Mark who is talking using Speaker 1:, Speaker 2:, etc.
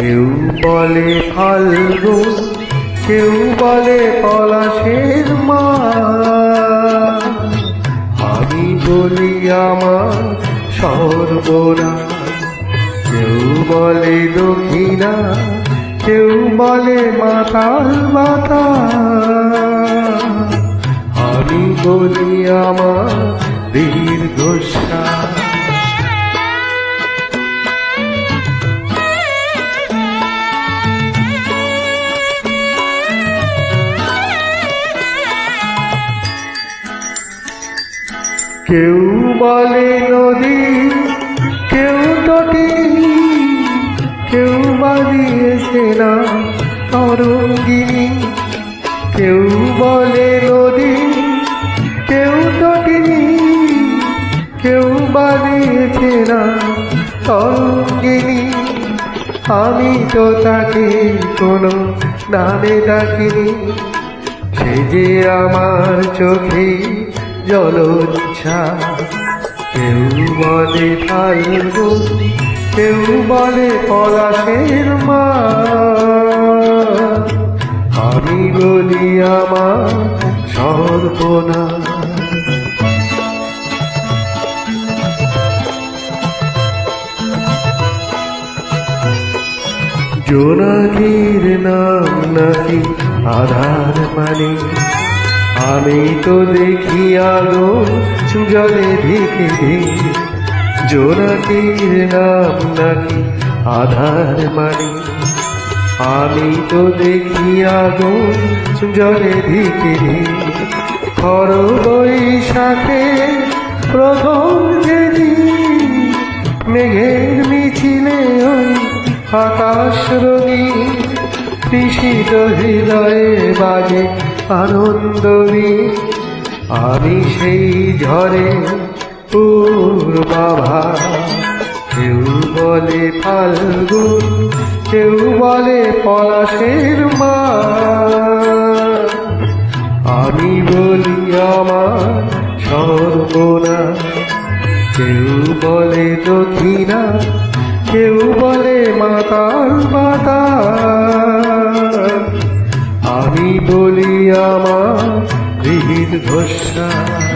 Speaker 1: কেউ বলে ফাল্গুন, কেউ বলে পলাশের মা। আমি বলি আমার সর্বনা কেউ বলে দক্ষিণা কেউ বলে মাতাল মাতা। আমি বলি আমার দীর্ঘশ্বাস। কেউ বলে নদী, কেউ তটি কেউ বাদিয়েছে না তরঙ্গিনী কেউ বলে নদী, কেউ তটিনী কেউ বাদিয়েছে না তরঙ্গিনী আমি তো তাকে কোনো নামে ডাকিনি, সে যে আমার চোখে জলোচ্ছা। কেউ বলে ফাল্গুন কেউ বলে পলাশের মা। আমি বলি আমার সর্বনা জোনাকির নাম নাকি আধার মানে? আমি তো দেখি আলো জলে ঢেকে ঢেকে। জোনাকির নাম নাকি আধার মানে আমি তো দেখি আগুন জলে ঢেকে খর বৈশাখে প্রথম যেদিন মেঘের মিছিলে ওই আকাশ রঙি কৃষিত হৃদয়ে বাজে আনন্দ আমি সেই ঝড়ে পূর্বাভা। কেউ বলে ফাল্গুন, কেউ বলে পলাশের মা। আমি বলি আমার সর্বনা। কেউ বলে দক্ষিণা, কেউ বলে মাতার মাতা আমি বলি আমার দীর্ঘশ্বাস